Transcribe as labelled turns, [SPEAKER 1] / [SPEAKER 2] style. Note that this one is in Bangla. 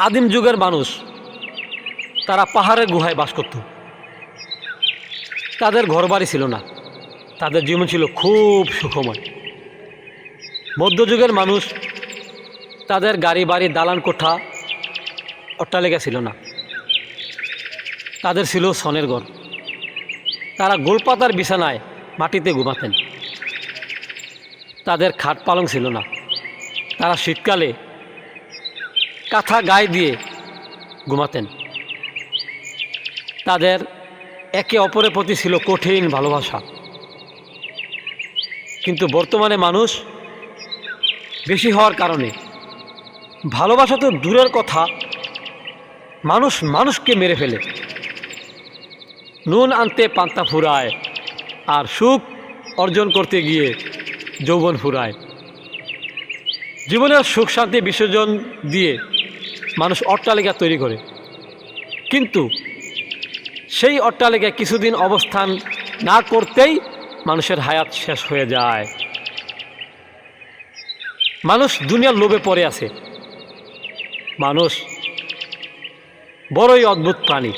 [SPEAKER 1] আদিম যুগের মানুষ, তারা পাহাড়ের গুহায় বাস করত। তাদের ঘরবাড়ি ছিল না। তাদের জীবন ছিল খুব সুখময়। মধ্যযুগের মানুষ, তাদের গাড়ি বাড়ি দালান কোঠা, অট্টালিকা ছিল না। তাদের ছিল সনের ঘর। তারা গোলপাতার বিছানায় মাটিতে ঘুমাতেন। তাদের খাট পালং ছিল না। তারা শীতকালে কাঁথা গায়ে দিয়ে ঘুমাতেন। তাদের একে অপরের প্রতি ছিল কঠিন ভালোবাসা। কিন্তু বর্তমানে মানুষ বেশি হওয়ার কারণে ভালোবাসা তো দূরের কথা, মানুষ মানুষকে মেরে ফেলে। নুন আনতে পান্তা ফুরায় আর সুখ অর্জন করতে গিয়ে যৌবন ফুরায়। জীবনের সুখ শান্তি বিসর্জন দিয়ে মানুষ অট্টালিকা তৈরি করে। কিন্তু সেই অট্টালিকায় কিছুদিন অবস্থান না করতেই মানুষের হায়াত শেষ হয়ে যায়। মানুষ দুনিয়ার লোভে পড়ে আছে। মানুষ বড়ই অদ্ভুত প্রাণী।